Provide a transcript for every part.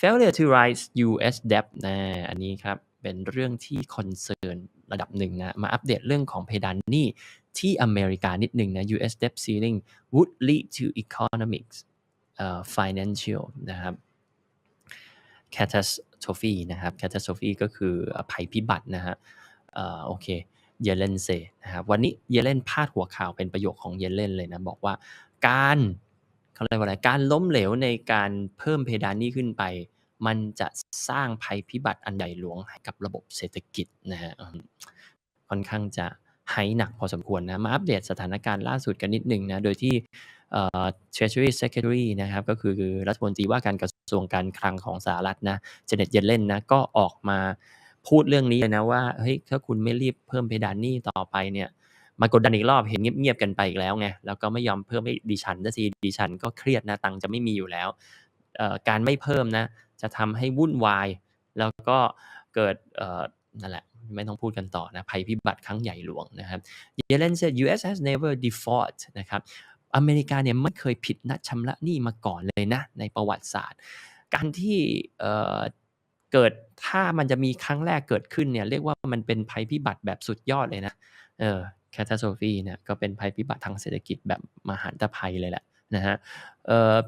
failure to rise U.S. debt นะอันนี้ครับเป็นเรื่องที่คอนเซิร์นระดับหนึ่งนะ มาอัปเดตเรื่องของเพดานหนี้ที่อเมริกานิดหนึ่งนะ U.S. debt ceiling would lead to economic uh, financial นะครับ catastrophe นะครับ catastrophe ก็คือภัยพิบัตินะฮะโอเค เยเลนเซนะครับวันนี้เยเลนพาดหัวข่าวเป็นประโยคของเยเลนเลยนะ บอกว่าการ เขาเรียกว่าอะไรการล้มเหลวในการเพิ่มเพดานนี้ขึ้นไป มันจะสร้างภัยพิบัติอันใหญ่หลวงให้กับระบบเศรษฐกิจนะฮะค่อนข้างจะไฮหนักพอสมควรนะ มาอัปเดตสถานการณ์ล่าสุดกันนิดนึงนะ โดยที่ Treasury Secretary นะครับ ก็คือรัฐมนตรีว่าการกระทรวงการคลังของสหรัฐนะเจเน็ตเยเลนนะ ก็ออกมาพูดเรื่องนี้เลยนะว่า เฮ้ย ถ้าคุณไม่รีบเพิ่มเพดานหนี้ต่อไปเนี่ย มากดดันอีกรอบเห็นเงียบๆกันไปอีกแล้วไงแล้วก็ไม่ยอมเพิ่มให้ดิฉันซะทีดิฉันก็เครียดนะตังจะไม่มีอยู่แล้วการไม่เพิ่มนะ จะทำให้วุ่นวาย แล้วก็เกิดนั่นแหละไม่ต้องพูดกันต่อนะภัยพิบัติครั้งใหญ่หลวงนะครับเยเลน said US has never default นะครับอเมริกาเนี่ยไม่เคยผิดนัดชำระหนี้มาก่อนเลยนะ ในประวัติศาสตร์ การที่เกิดถ้ามันจะมีครั้งแรกเกิดขึ้นเนี่ยเรียกว่ามันเป็นภัยพิบัติแบบสุดยอดเลยนะเออ catastrophe เนี่ยก็เป็นภัยพิบัติทางเศรษฐกิจแบบมหันตภัยเลยแหละนะฮะ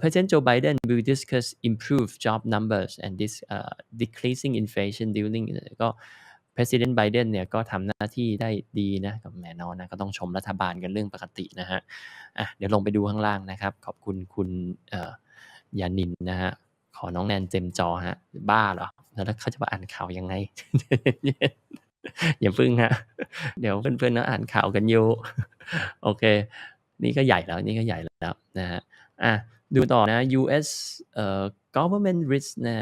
President Joe Biden will discuss improved job numbers and this uh, decreasing inflation during ก็ President Biden เนี่ยก็ทำหน้าที่ได้ดีนะกับแน่นอนนะก็ต้องชมรัฐบาลกันเรื่องปกตินะฮะอะเดี๋ยวลงไปดูข้างล่างนะครับ ขอบคุณคุณยานินนะฮะขอน้องแนนเต็มจอฮะบ้าเหรอ แล้วเขาจะมาอ่านข่าวยังไง อย่าพึ่งฮะ เดี๋ยวเพื่อนๆนะอ่านข่าวกันอยู่ โอเค นี่ก็ใหญ่แล้ว นี่ก็ใหญ่แล้วนะฮะ อะ ดูต่อนะ US เอ่อ government risk นะ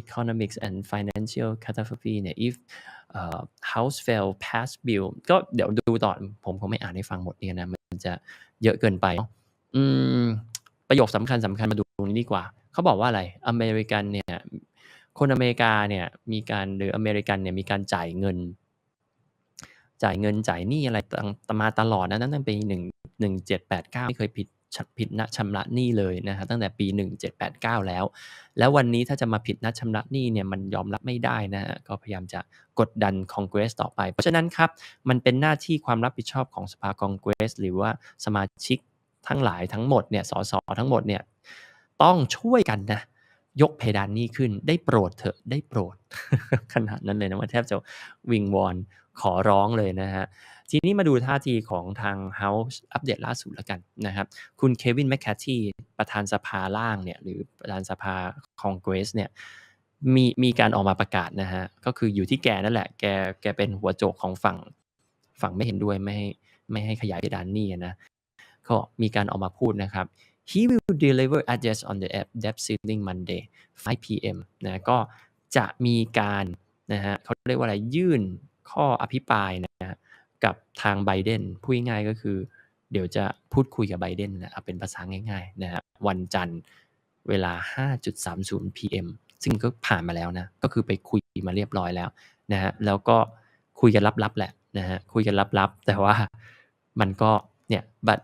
economics and financial catastrophe เนี่ย if uh, House fail pass bill ก็เดี๋ยวดูต่อ ผมคงไม่อ่านให้ฟังหมดเนี่ยนะ มันจะเยอะเกินไป อืม ประโยคสำคัญสำคัญมาดูตรงนี้ดีกว่า เขาบอกว่าอะไร อเมริกันเนี่ย คนอเมริกาเนี่ย มีการหรืออเมริกันเนี่ย มีการจ่ายเงิน จ่ายเงินจ่ายหนี้อะไรตมาตลอดนะตั้งแต่ปีหนึ่งหนึ่งเจ็ดแปดเก้าไม่เคยผิดผิดนัดชำระหนี้เลยนะฮะตั้งแต่ปี 1789 แล้ว แล้ววันนี้ถ้าจะมาผิดนัดชำระหนี้เนี่ยมันยอมรับไม่ได้นะฮะก็พยายามจะกดดันคอนเกรสต่อไป เพราะฉะนั้นครับ มันเป็นหน้าที่ความรับผิดชอบของสภาคองเกรส หรือว่าสมาชิกทั้งหลายทั้งหมดเนี่ยสสทั้งหมดเนี่ยต้องช่วยกันนะ ยกเพดานนี้ขึ้น ได้โปรดเถอะได้โปรด ขนาดนั้นเลยนะว่าแทบจะวิงวอนขอร้องเลยนะฮะ ทีนี้มาดูท่าทีของทาง House อัปเดตล่าสุดแล้วกันนะครับ คุณเควินแมคแคาทีประธานสภาล่างเนี่ยหรือประธานสภาคองเกรสเนี่ยมีมีการออกมาประกาศนะฮะ ก็คืออยู่ที่แกนั่นแหละ แกแกเป็นหัวโจกของฝั่งฝั่งไม่เห็นด้วยไม่ให้ไม่ให้ขยายเพดานนี่นะก็มีการออกมาพูดนะครับ he will deliver address on the app debt ceiling Monday 5 p.m. นะก็จะมีการนะฮะเขาเรียกว่าอะไรยื่นข้ออภิปรายนะฮะกับทางไบเดนพูดง่ายก็คือ เดี๋ยวจะพูดคุยกับไบเดนนะเป็นภาษาง่ายๆนะฮะวันจันทร์เวลา 5.30 p.m. ซึ่งก็ผ่านมาแล้วนะ ก็คือไปคุยมาเรียบร้อยแล้วนะฮะแล้วก็คุยกันลับๆแหละนะฮะคุยกันลับๆ แต่ว่ามันก็เนี่ย but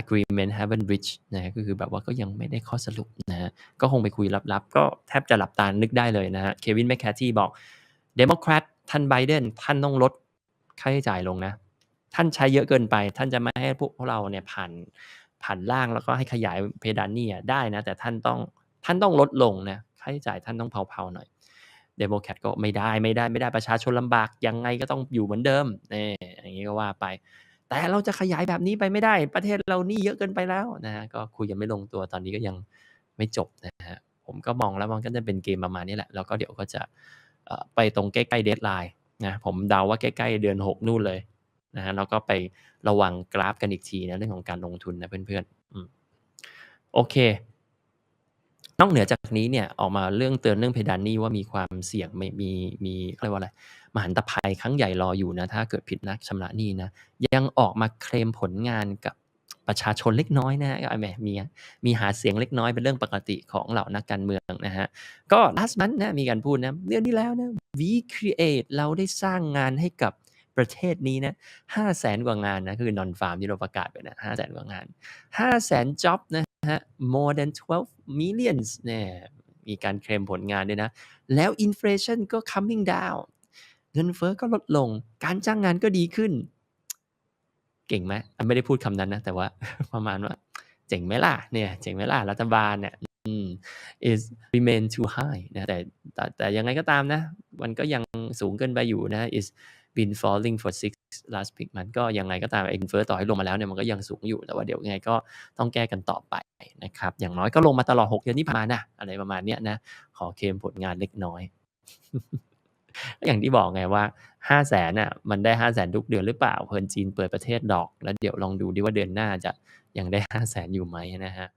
agreement haven't reached นะก็คือแบบว่าก็ยังไม่ได้ข้อสรุปนะฮะก็คงไปคุยลับๆ ก็แทบจะหลับตานึกได้เลยนะฮะเควินแมคแคาทีบอกเดโมแครตท่านไบเดนท่านต้องลดค่าใช้จ่ายลงนะ ท่านใช้เยอะเกินไป ท่านจะไม่ให้พวกเราเนี่ยผ่านผ่านล่างแล้วก็ให้ขยายเพดานนี่ได้นะ แต่ท่านต้องท่านต้องลดลงนะค่าใช้จ่ายท่านต้องเผาๆหน่อยเดโมแครตก็ไม่ได้ไม่ได้ไม่ได้ประชาชนลำบากยังไงก็ต้องอยู่เหมือนเดิมนี่อย่างนี้ก็ว่าไป แต่เราจะขยายแบบนี้ไปไม่ได้ ประเทศเรานี่เยอะเกินไปแล้วนะฮะก็คุยยังไม่ลงตัวตอนนี้ก็ยังไม่จบนะฮะผมก็มองแล้วมันก็จะเป็นเกมประมาณนี้แหละ แล้วก็เดี๋ยวก็จะไปตรงใกล้ๆเดทไลน์นะผมเดาว่าใกล้ๆเดือนหกนู่นเลยนะฮะแล้วก็ไประวังกราฟกันอีกทีนะเรื่องของการลงทุนนะเพื่อนๆโอเคนอกเหนือจากนี้เนี่ยออกมาเรื่องเตือนเรื่องเพดานนี่ว่ามีความเสี่ยงไม่มีมีเรียกว่าอะไร มหันตภัยครั้งใหญ่รออยู่นะถ้าเกิดผิดนักชำระหนี้นะยังออกมาเคลมผลงานกับประชาชนเล็กน้อยนะก็แหมมีมีหาเสียงเล็กน้อยเป็นเรื่องปกติของเหล่านักการเมืองนะฮะก็ last month นะมีการพูดนะเรื่องนี้แล้วนะ we create เราได้สร้างงานให้กับประเทศนี้นะห้าแสนกว่างานนะคือ non farm ที่เราประกาศไปนะห้าแสนกว่างานห้าแสน job นะฮะ more than 12 millions เนี่ยมีการเคลมผลงานด้วยนะ แล้ว inflation ก็ coming down เงินเฟ้อก็ลดลง การจ้างงานก็ดีขึ้น เก่งไหมไม่ได้พูดคำนั้นนะ แต่ว่าประมาณว่า เจ๋งไหมล่ะ เนี่ย เจ๋งไหมล่ะ รัฐบาลเนี่ย is remain too high นะแต่แต่แต่ยังไงก็ตามนะ มันก็ยังสูงเกินไปอยู่นะ is been falling for six last week มันก็ยังไงก็ตามไอ้เงินเฟ้อต่อให้ลงมาแล้วเนี่ยมันก็ยังสูงอยู่ แต่ว่าเดี๋ยวยังไงก็ต้องแก้กันต่อไปนะครับ อย่างน้อยก็ลงมาตลอด 6 เดือนที่ผ่านมานะอะไรประมาณเนี้ยนะ ขอเคมผลงานเล็กน้อย อย่างที่บอกไงว่า500,000น่ะมันได้500แสนทุกเดือนหรือเปล่า เพลินจีนเปิดประเทศดอก แล้วเดี๋ยวลองดูดิว่าเดือนหน้าจะยังได้500แสนอยู่ไหมนะฮะ